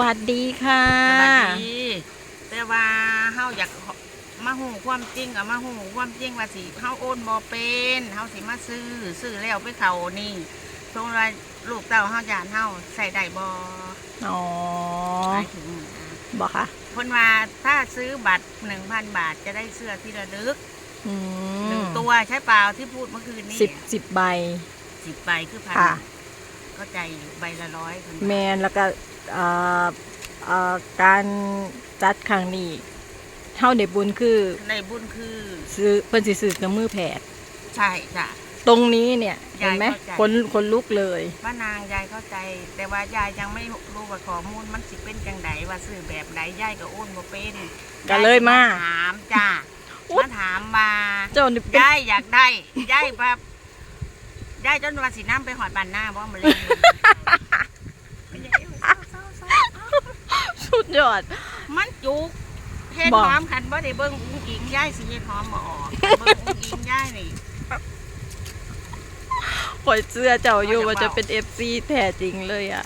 สวัสดีค่ะสวัสดีแต่ว่าเฮาอยากมาหูความจริงกับมาหูความจริงว่าสิเฮาโอนบ่เป็นเฮาสิมาซื้อซื้อแล้วไปเขานี่ทรงไรลูกเต้าเฮาจานเฮาใส่ได้บ่อ๋อหมายถึงนะบอกค่ะเพิ่นว่าถ้าซื้อบัตร1,000บาทจะได้เสื้อที่ระลึกอืหนึ่งมตัวใช่เปล่าที่พูดเมื่อคืนนี้สิบสิบใบสิบใบคือพันค่ะเข้าใจอยู่ใบละร้อยเพิ่นแมนแล้วก็เอ่อเอ่อ การจัดครั้งนี้เท่าเด็บุญคือในบุญคือซื้อเพิ่นสิซื้อกับมือแผดใช่จ้ะ ตรงนี้เนี่ยเห็นไหมยายเข้าใจ คนคนลุกเลยว่านางยายเข้าใจ แต่ว่ายายยังไม่รู้ว่าข้อมูลมันสิเป็นจังไดว่าซื้อแบบใดยายก็โอนบ่เป็นก็เลยมา ถามจ้าอุ๊ย มาถามมาเจ้านี่เป็นยายอยากได้ยายแบบยายจนว่าสิน้ำไปหอดบานหน้าเพราะมันเลยเป็นยังไงเศร้าเศร้าเศร้า สุด ยอด มันจุกเฮ็ดบอกหอมคันบ่ได้เบิ่งอุ้งอิงยายสิเฮ็ดหอมบ่ออกเบิ่งอุ้งอิงยายนี่ข่อยเสื้อเจ้าอยู่เอาว่าจะจะเว้าเป็นเอฟซีแท้จริงเลยอะ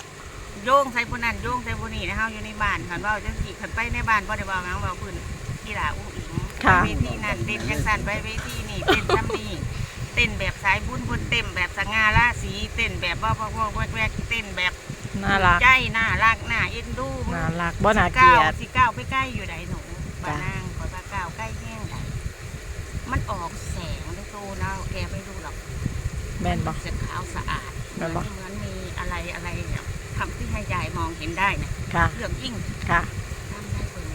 โยงใส่ผู้นั้นโยงใส่ผู้นี้นะเฮาอยู่ในบ้านคันเว้าจังซี่คันไปในบ้านบ่ได้เว้าหยังเว้าพื้นกีฬาอุ้งอิงค่ะไปเวทีนั่นเต้นจังซั่นไปเวทีนี่เต้นซ้ำนี่เต้นแบบสายบุญเพิ่นเต้นแบบสง่าราศีเต้นแบบบ่บ่บ่แวกๆเต้นแบบ น่ารัก ใจน่ารักน่าเอ็นดูน่ารักบ่น่าเกลียดสิก้าวไปใกล้อยู่ใดหนูบ้าจ้ะนางขอตาก้าวใกล้แห้งใดมันออกแสงด้วยตูนะแกไม่รู้หรอกแม่นบ่จะขาวสะอาดแม่นบ่เหมือนมีอะไรอะไรเนี่ยทำที่ให้ยายมองเห็นได้เนี่ยค่ะเรื่องยิ่งค่ะทำได้เบิ่ง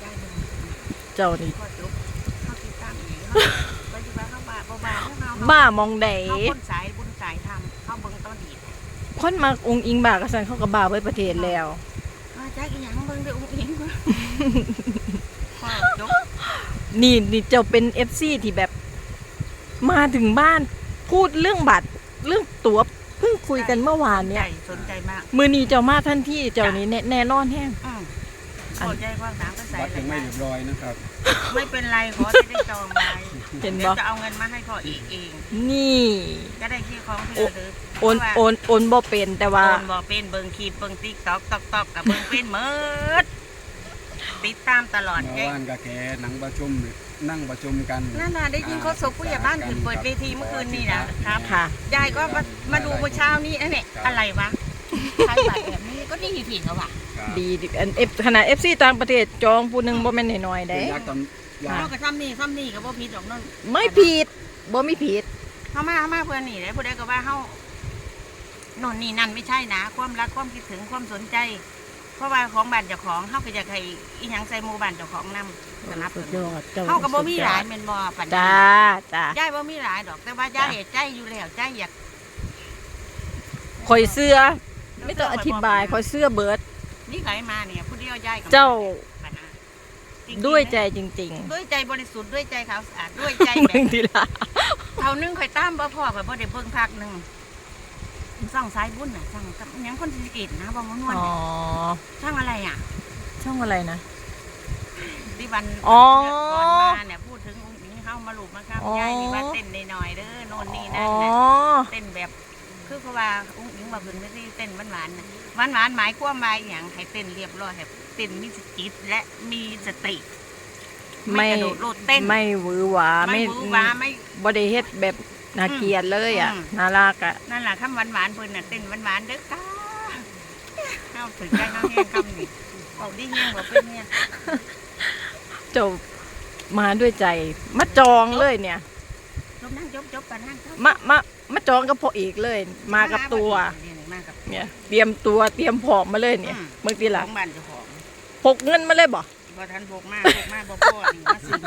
ได้เบิ่งเจ้านี่ก็จบเข้าที่ตั้งเองไปที่บ้านเข้าบ้านบ่บ้านเข้าบ้ามองใด คนมาองค์อิงบากกสันเขาก็บ้าเบิดประเทศแล้วว่าจ้าอีหยังเบิ่งได้อุ้งอิงวะพอจบนี่นี่เจ้าเป็นเอฟซีที่แบบมาถึงบ้านพูดเรื่องบัตรเรื่องตั๋วเพิ่งคุยกันเมื่อวานเนี่ย ใจสนใจมาก มือนี้เจ้ามาทันที่เจ้านี่แน่แน่นอนแห้ง อืม อันโคตรใจกว้างสามก็ใส่บัตรเลยังยไม่นะเรียบร้อยนะครับไม่เป็นไรขอจะได้จองไว้เห็นเดี๋ยบ่วจะเอาเงินมาให้พ่ออีกเอง นี่จะได้ที่ของที่ระลึกโอนโอนโอนบ่เป็นแต่ว่า โอนบ่เป็นเบิ่งคลิปเบิ่งติ๊กต็อกตอกตอกกับเบิ่งเป็นเมิดติดตามตลอดเมื่ไงอวานกับแกหนังประชุมนั่งประชุมกันนั่นน่ะได้ยินเขาศกผู้ใหญ่บ้านขึ้นเปิดเวทีเมื่อคืนนี่นะครับ ค่ะ ยายก็มามาดูเมื่อเช้านี้อันเนี่ยอะไรวะใช้บัตรแบบนี้ก็ดีผิดแล้วว่ะครับ ดีดิอันเอฟขนาดเอฟซีต่างประเทศจองผู้หนึงบ่แม่นน้อยๆเป็ได้นยักษ์ตำยาเขาก็ซ้ำนี่ซ้ำนี่ก็บ่ผิดหรอกนั่นไม่ผิดบ่มีผิด เขามาเขามาเพื่อนนี่เลยผู้ใดก็ว่าเขาโน่นนี่นั่นไม่ใช่นะ ความรักความคิดถึงความสนใจ เพราะว่าของบ้านเจ้าของเขาก็จะใครอีหยังใส่หมู่บ้านเจ้าของนำก็นับสุดยอดจ้เขาก็บ่มีหลายแม่นบ่ปัญจ้าญาจ้าย่ายบ่มีหลายดอก แต่ว่าย่ายเห็นใจอยู่แล้วใจอยากข่อยเสื้อ ไม่ต้องอธิบายข่อยเสื้อเบิด นี่ไงมาเนี่ยผู้เดียวย่ายกับเจ้าปัญหาจริงๆด้วยใจจริงด้วยใจบริสุทธิ์ด้วยใจขาวสะอาดด้วยใจๆแบมึงบทีละเท่านึงข่อยตามบ่พ่อข่อยบ่ได้เบิ่งภาคหนึงสั่งสายบุญน่ะสั่งกับหยังคนสิกิจนะบ่ม่วนอ๋อๆสั่งอะไรอะ ช่องอะไรนะที่วันอ๋อก่อนมาเนี่ยพูดถึงอุ้งอิงเข้ามาหลูบมาครับอ๋อยายนี่ว่าเต้นหน่อยๆเด้อโน่นนี่นั่อ๋นอนะเต้นแบบ คือเพราะว่าอุ้งอิงมาขึ้นไม่ได้เต้นหวานๆนะหวานๆหมายความว่าอหย่างให้เต้นเรียบร้อยให้เต้นมีสติและมีสติ ไม่กระโดดโลดเต้น ไม่หวือหวาไม่ไม่บูวาไม่บ่ได้เฮ็ดแบบน่าเกลียดเลยอะอืม น่ารักอะนั่นแหละคำหวานๆเพิ่นน่ะเต้นหวานๆเด้อค่ะเอาถึงใจน้องแห้งคำนี่บอกได้แห้งบอกเป็นเนี่ยเจ้ามาด้วยใจมาจองเลยเนี่ยจบ นั่งจบจบกันนั่งจบมามามาจองกับพ่อเอกเลย มากับตัวเนี่ยมากับเนี่ย เตรียมตัวเตรียมพร้อมมาเลยเนี่ยอืมเมื่อกี้ขล่ะองบ้านเจ้าของพกเงินมาเลยบ่พอทันพกมาพกมาบ่พ่อนี่มาซื้อ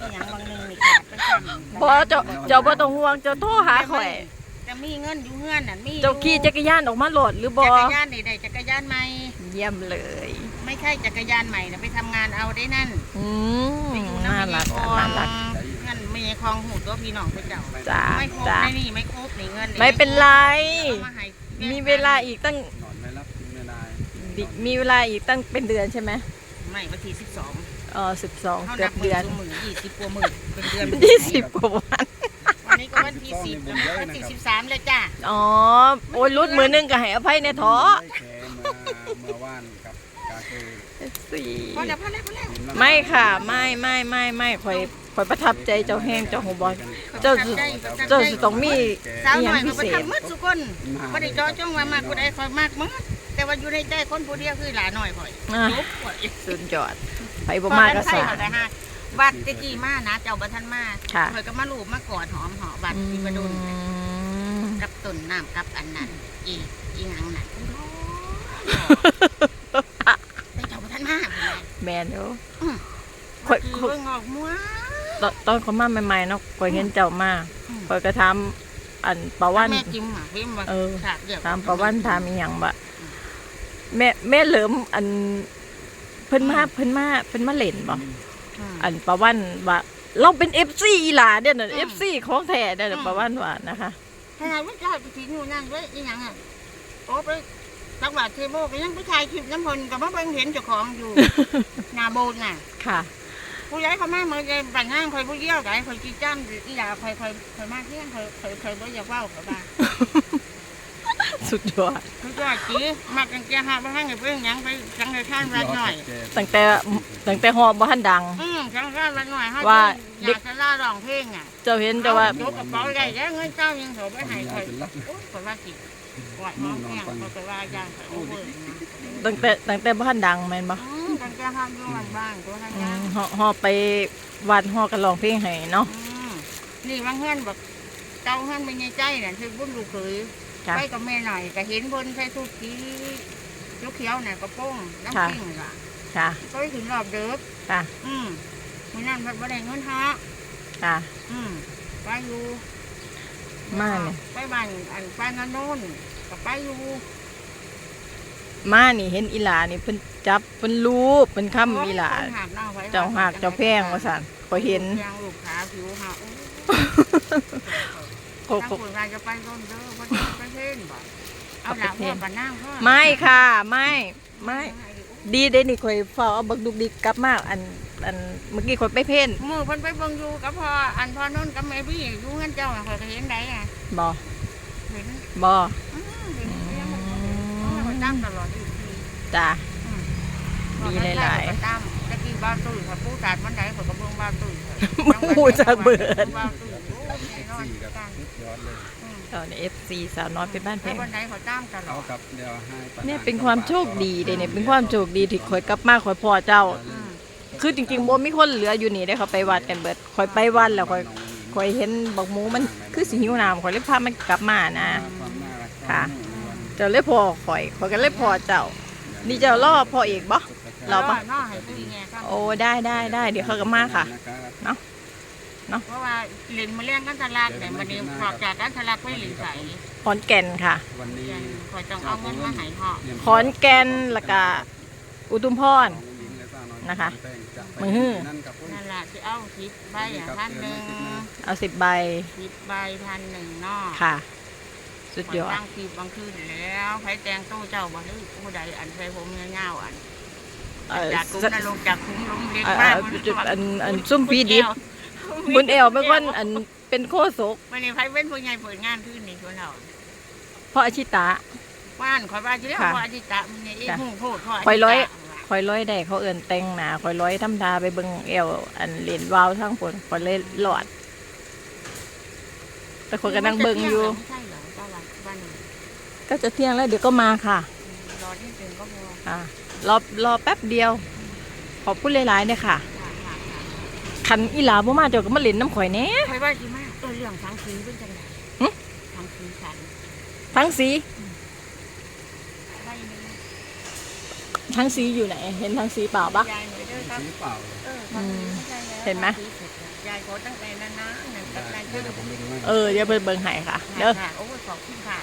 อหย่างบางหนึงนี่ขาดไปซ้ำบ่เจ้าเจ้าบ่ต้องห่วงเจ้าโทรหาข่อยจะมีเงินอยู่เงื่อนน่ะมีอยู่เจ้าขี่จักรยานออกมาโหลดหรือบ่จักรยานนี่ได้จักรยานใหม่เยี่ยมเลย ไม่ใช่จักรยานใหม่นะไปทำงานเอาได้นั่นอืมไปอยู่น่าน้ำรักคลองน่ารัก เงินไม่ใช่คลองหูตัวพี่น้องไปเจ้าจ้าไม่ครบจ้า ไม่นี่ไม่ครบนี่เงินไม่เป็นไรเอาาให้มีเวลาอีกตั้งนอนไม่รับกินไม่ได้ดิมีเวลาอีกตั้งเป็นเดือนใช่ไหมไม่วันที่สิบสองเออสิบสองเขาเกืนัอบบมืเดืออนตัวมือยี่สิบกว่าหมื่นเป็นเดือนยี่สิบกว่าวัน วันนี้ก็วันที่สิบแล้ววันที่สิบสามแล้วจ้าอ๋อ โอ้ยรุดมือหนึงก็ให้อภัยในท้อได้แกมาเมื่อชาวบ้านกับกาเกย FC พอแล้วพอแล้วพอแล้วทีลำไม่ค่ะ ไม่ไม่ไม่ไม่คอย คอยประทับใจเจ้าแห้งเจ้าหัวบอลเจ้าสิเจ้าสิต้องมีสาวอหหย่าน่งอยพิเขาไปเศษทำมืดสุคนบ่ได้เจอจ้องว่ามากกูได้คอยมากมึงแต่ว่าอยู่ในใจคนผู้เดียวคือหลาหน่อยข่อยอะจบข่อยสุดยอดไปบ่มากก็ใส่สาเขาได้ฮะวัดตะกี้มานะเจ้าบัทันมาค่ะข่อยก็มาลูบมากอดหอมหอบัดที่มาดุนอืมกับต้นน้ำกับอันนั้นอีกอีหยังนั่นแต่เจ้าบัทันมาเป็นไงแมนเด้อข่ข่ออยยคือเบิ่งออกมัว ตอนตอนเขามาใหม่ๆเนาะคอยเห็นเจ้ามาอืมคอยก็ทำอันประวัน แม่จิ้มอะพิมพ์ว่าเออค่ะเดี๋ยวตามประวันทำอีหยังบะแม่แม่เหลิมอันเพิ่นมาเพิ่นมาเพิ่นมาเล่นบ่อืม อันประวันว่าเราเป็น FC อีหลาเด้อน่ะ อืม FC ของแท้เด้ออืน่ะมประวันว่านะคะ ขนาดว่าเจ้าไปกินอยู่นั่นเว้ยอีหยังอะโอ้ไปตักบาตรเทโบก็ยังไปถ่ายคลิปน้ำพลกับมาเบิ่งเห็นเจ้าของอยู่ หน้าโบสถ์น่ะค่ะ ผู้ใหญ่เขามาเมื่อไงบังงานคอยผู้เยี่ยวไก่คอยจีจ้ำอีหลาคอยคอยคอยมาเที่ยงคอยคอยคอยบ่อยากเว้ากับบ้าสุดยอดคือก็จีมักกันแก่หาบ่ทันให้เพิ่งหยังไปจังเลยข้างรัดหน่อยตั้งแต่ตั้งแต่ฮอบบ่ทันดัง อืมจังข้างรัดหน่อยเฮาว่าอยากจะล่าร้องเพลงอะ เจ้าเห็นแต่ว่ายกกระเป๋าได้แล้วเงินเจ้ายังโถไปให้คอยเป็นรับโอ้ยคอยว่าสิกวาดห้องแห้งคอยก็ว่าย่างคอยโอเวอร์นะตั้งแต่ตั้งแต่บ่ทันดังแม่นบ่อืม กันแก่ห้ามอยู่บ้านบ้านตัวทางอืยามฮอฮอไปวัดฮอกันร้องเพลงให้เนาะอืมนี่บางเฮือนแบบเจ้าเฮือนเป็นไงใจน่ะคือบุญลูกเขยค่ะไปกับแม่หน่อยก็เห็นบนใส่ทุกทีลูกเขียวน่ะกระโปรงน้ำค่ะปิ้งล่ะค่ะก็ไปถึงรอบเดิมค่ะอืมมื้อนั้นเพัดบ่ได้เงินฮะค่ะอืมไปอยู่มาเนี่ย ไปบ้านอันไปงานโน่นก็ไปอยู่ มานี่เห็นอีหลานี่เพิ่นจับเพิ่นรูปเพิ่นค้ำอีหลาคนหักหน้ไว้เจ้าหักเจ้าแพงว่าซั่นขอยเห็นยางลูกขาผิวหักโอ้โอ้ทางโหคนเราจะไปต้นเด้อบ่ได้ไปเพ่นบ่เอาหลังว่าบ้านนางพ่อไม่ค่ะไม่ไม่ดีเด้นี่ข่อยเฝ้าเอาบักดุกดิกกลับมาอันอันเมื่อกี้ข่อยไปเพ่นมือเพิ่นไปเบิ่งอยู่กับพ่ออันพ่อนุ่นกับแม่พี่อยู่เงินเจ้าอะข่อยก็เห็นได้อะบ่เห็นบ่ ตั้งตลอดอยู่ที่จ้าอืมดีหลายๆข่อตั้งตะกี้บ้านตุ้ยค่ะผู้จัดมันได้ข่อยก็เบิ่งบ้านตุ้ยค่ะผู้จัดเบิด บ้านตุ้ยโอ้ยแน่นอนสี่กับตั้งสุดยอดเลยอืมตอนนี้ FC สาวน้อยเป็นบ้านแพแล้วงวันไหนข่อยตั้งตลเอาอดกับเดี๋ยวให้ประธเนี่ยเป็นความโชคดีเด้เนี่ยเป็นความโชคดีที่ข่อยกลับมาข่อยพอเจ้า อืมคือจริงๆบ่มีคนเหลืออยู่นี่ได้เขาไปวัดกันเบิดข่อยไปวัดแล้วข่อยข่อยเห็นบักหมูมันคือสิหิวน้ำข่อยเลยพามันกลับมานะ ความน่ารักค่ะเจ้าเลยพอข่อยข่อยก็เลยพอเจ้า นี่เจ้ารอพ่อเอกบ่เราปะน้อให้ตุ้ยแง่ครับโอ้ได้ได้ได้เดี๋ยวเขาก็มาค่ะเพราะว่าเล่นมาเลี้ยงกันทะลักแต่วันนี้ออกจากกันทะลักไปหลีใสขอนแก่นค่ะวันนี้ข่อยต้องเอาเงินมาให้พ่อขอนแก่นแล้วก็อุทุมพรนะคะมือฮื้อนั่นกับนั่นแหละที่เอาสิบใบอะพันหนึ่งเอาสิบใบสิบใบพันหนึ่งเนาะค่ะ สุดยอดตั้งสิบบางคืนแล้วไผแตงตู้เจ้าบ่หรือผู้ใดอันใส่ผมเงาๆอันเอ่อจากคุ้มนลงจากคุ้มลงเล็กเอ่อมากเอ่อจุดอันอันซุ่มพีดิบบุญเอวเป็นคนอันเป็นโคศกวันนี้ไผเป็นผู้ใหญ่เปิดงานขึ้นนี่ชวนเราเพราะอาชิตะว่านข่อยว่าจะเรียกค่ะว่าอธิตะมันไงเอ้จ้ะหูโพดข่อยข่อยร้อยธิตะคอยร้อยได้เขาเอื่นแต่งหนาคอยร้อยทำทาไปเบิ่งเอวอันเหรียญวาวทั้งผลคอยเลยหลอด แต่คนก็นั่งเบิ่งอยู่ ก็จะเที่ยงแล้วเดี๋ยวก็มาค่ะ รอที่ถึงก็พออ่ารอรอแป๊บเดียว ขอบคุณหลายๆเนี่ยค่ะค่ะค่ะค่ะคันอีหลาบ่มาเจ้าก็มาเล่นน้ำข่อยแหน่ข่อยว่าสิมาเออเรื่องทางสีเป็นจังไดหึทางสีฉันทั้งสีใบหนึงทั้งสีอยู่ไหน เห็นทั้งสีเปล่าปะยายหน่อยเด้อครับสีเปล่าเออทางสีไม่ใช่แล้วเห็นไหมทางสีเสร็จแล้วยายขอตั้งแต่นั้นนะหนึ่งตั้งแต่ เดี๋เด้ยวผมไปดูให้เออเดี๋ยวไปเบิ่งให้ค่ะเด้อ ค่ะโอ้ยขอบคุณค่ะ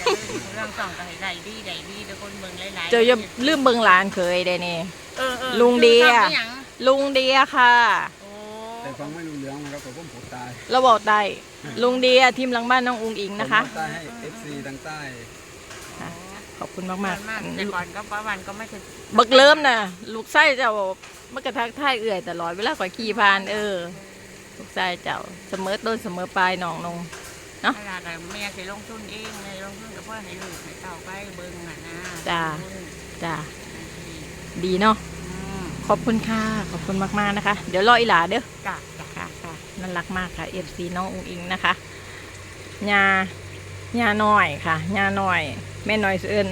จะเรื่องเรื่องสองก็ให้ได้ดีได้ดีทุกคนเบิ่งหลายๆเจออย่าลืมเบิ่งหลานเคยได้นี่ เออเออลุงเดียคือทำได้หยังลุงเดียค่ะ โอ้แต่ฟังไม่รู้เรื่องนะครับผมผมตายเราบอกได้ ลุงเดียทีมหลังบ้านน้องอุงอิงนะคะ ผมใต้ให้ FC ทางใต้ขอบคุณมากมากมากแต่ๆก่อนก็ป้าวันก็ไม่เคยบักเริ่มน่ะ ลูกไส้เจ้ามันกระทักทายเอื่อยตลอดเวลาข่อยขี่ผ่าน เออ ลูกไส้เจ้าเสมอต้นเสมอปลายหนองนง เนาะเวลาแต่แม่สิลงทุนเองแม่ลงทุนกับพ่อให้ลูกให้เต่าไปเบิ่งน่ะนะจ้า ลงทุนจ้าดีเนาะอืมขอบคุณค่ะ ขอบคุณมากๆนะคะ เดี๋ยวรออีหลาเด้อ จ้ะจ้ะค่ะค่ะน่ารักมากค่ะเอฟซีน้องอุงอิงนะคะยายาน้อยค่ะยาน้อย แม่น้อยเอิ้น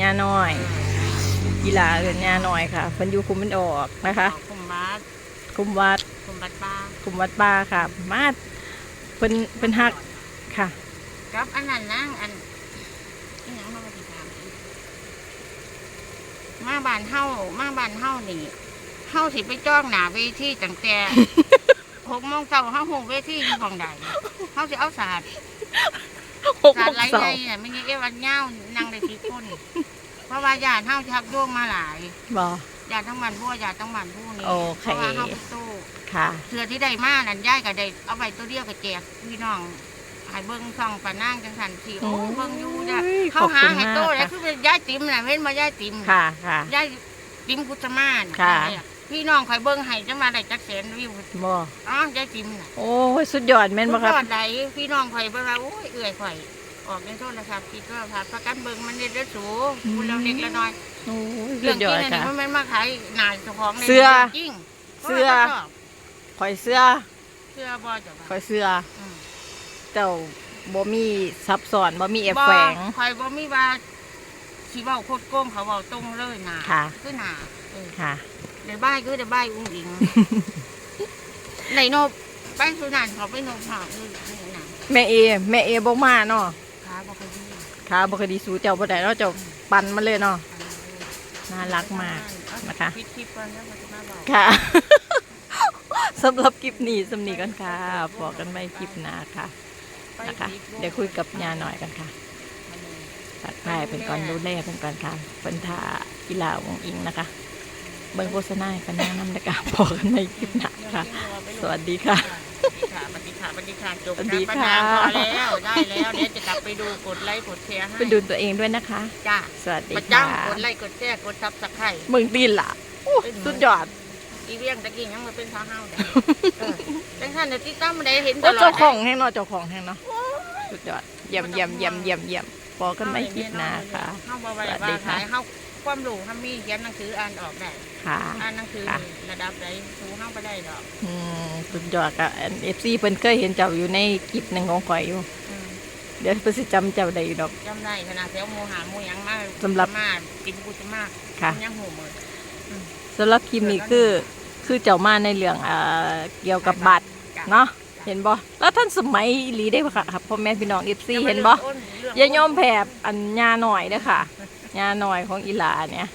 ยาน้อยกีฬาเอิ้นยาน้อยค่ะเพิ่นอยู่คุมมันออกนะคะคุมบัดคุมวัด คุมบัดป้าคุมวัดป่าค่ะ มาเพิ่นเพิ่นฮักค่ะกับอันนั้นนะอันอันหยังเขาก็สิถามอีกมาบ้านเฮามาบ้านเฮานี่เฮาสิไปจ้องหน้าเวทีตั้งแต่หกโมงเช้าเฮาหงเวทีอยู่ของใดเฮาสิเอาศาสตร์หกศาสโมตงร์ไหลเสาใหญ่ร์น่ะไม่ใช่เอวันเงานั่งได้สี่คนเพราะว่าญาติเฮาชักโยงมาหลายบ อญาติทั้งบ้านพวกญาติทั้งบ้านผู้นี่โอเคเพราะว่าเฮาไปตู้ค่ะ เสือที่ได้มานั่นย้ายก็ได้เอาไปตัวเดียวก็แจกพี่น้องให้เบิ่งช่องปานางจังสันสิโอ้โอ้ยเบิ่งอยู่จ้ะขเขาอบหาคุณให้มากโตแล้วค่ะคือเป็นย้ายติ๋มน่ะเว้นมาย้ายติ๋มค่ะค่ะย้ายติ๋มกุศมานค่ะเนี่ยพี่น้องคอยเบิ่งให้จังมาได้จักแสนวิวบออ๋อยายติ๋มน่ะโอ้ยสุดยอดแม่นบ่ครับ ยอดใดพี่น้องคอยเบิ่งว่าโอ้ยเอื่อยข่อย ออกในโทรศัพท์คิดว่าผ่านประกันเบิ่งมันเด็ดเด้อสูอืมคุณเราเล็กละน้อยโอ้ยสุเรื่อดงยจอริดงอันนี้ค่ะ มันไม่มาขายหนาเจ้าของลยเสื้อจริงเสื้อ พราะว่าขาชบข่อยเสื้อเสื้อบ่จ้ะข่อยเสื้ออืมเจ้าบ่มีซับซ้อนบ่มีแอบแฝงคอยบ่มีว่าสิเว้าโคตรโกงเขาเว้าตรงเลยหนาค่ะ คือหนาเออ ค่ะ เดี๋ยวบ้ายคือเดี๋ยวบ้ายอุ้งอิง ไหนโนบไปสุนันเขาไปโนบหาคือนี่นะแม่เอแม่เอบ่มาเนาะ ขาบ่ค่อยดีค่ะบ่คอยดีสู้เจ้าบ่ได้เนาะเจ้าปั่นมาเลยเนาะน่ารักมากนะคะ ปิดคลิปก่อนแล้วมันจะมาบอกค่ะ สำหรับคลิปนี้สำนีกันค่ะบอกกันไว้คลิปหน้าค่ะไปนะคะปิโลกเดี๋ยวคุยกับยาหน่อยกันค่ะตัดไปเป็นก่อนดูแลเป็นก่อนค่ะเป็นท่ากีฬาวงอิงนะคะ เบิ่งโฆษณาให้กันแนะนำนะคะบอกกันในคลิปหน้าค่ะ สวัสดีค่ะ ค่ะ วัสดีค่ะสวัสดีค่ะจบสวัสดีปัญค่ะหาพอแล้วได้แล้วเดี๋ยวจะกลับไปดูกดไลค์กดแชร์ให้ไปดูตัวเองด้วยนะคะ จ้าสวัสดีประค่ะจำกดไลค์กดแชร์กดซับสไครต์มึงตีนล่ะโอ้สุดยอดอีเวียงตะกี้ยังมาเป็นท้าเฮาได้เออจังท่านเดี๋ยวที่ตั้มมาได้เห็นตโอ้ลอดเจ้าของได้แห้งเนาะเจ้าของแห้งเนาะสุดยอดเยี่ยมเยี่ยมเยี่ยมเยี่ยมเยี่ยมบอกกันไม่คลิปหน้าค่ะเฮาบ่ไว้สวัสว่าดีค่ะขายเฮา ความรู้เฮามีเขียนหนังสืออ่านออกได้ค่ะ อ่านหนังสือค่ะ ระดับใดสู้เฮาบ่ได้ดอกอืมสุดยอดค่ะเอฟซีเพิ่นเคยเห็นเจ้าอยู่ในคลิปหนึ่งของข่อยอยู่ อืมเดี๋ยวเพิ่นสิจำเจ้าได้อยู่ดอก จำได้ขนาดแถวหมูหาหมูหยังมาสำหรับ มากินกูจะมากค่ะยังหูหมดสำหรับคลิปนี้คือคือเจ้ามาในเรื่องอ่าเกี่ยวกับบัตรจ้เนาะเห็นบ่แล้วท่านสมัยอีหลีได้ปะค่ะครับพ่อแม่พี่น้องเอฟซีเห็นบ่ อย่ายอมแพ้อันญาหน่อยเด้อค่ะ ญาหน่อยของอีหลาเนี่ย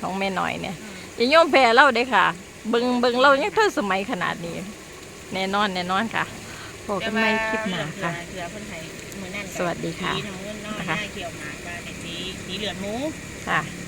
ของแม่หน่อยเนี่ยอย่ายอมแพ้เราเด้อค่ะ เบิ่งเบิ่งเรายังทันสมัยขนาดนี้ แน่นอนแน่นอนค่ะพบกันใหม่คลิปหน้าค่ะ เสือเพิ่นให้มือนั่นสวัสดีค่ะสีน้ำเงินเนาะนะคะหน้าเขียวหมากว่าแต่สีสีเหลืองหมูค่ะอ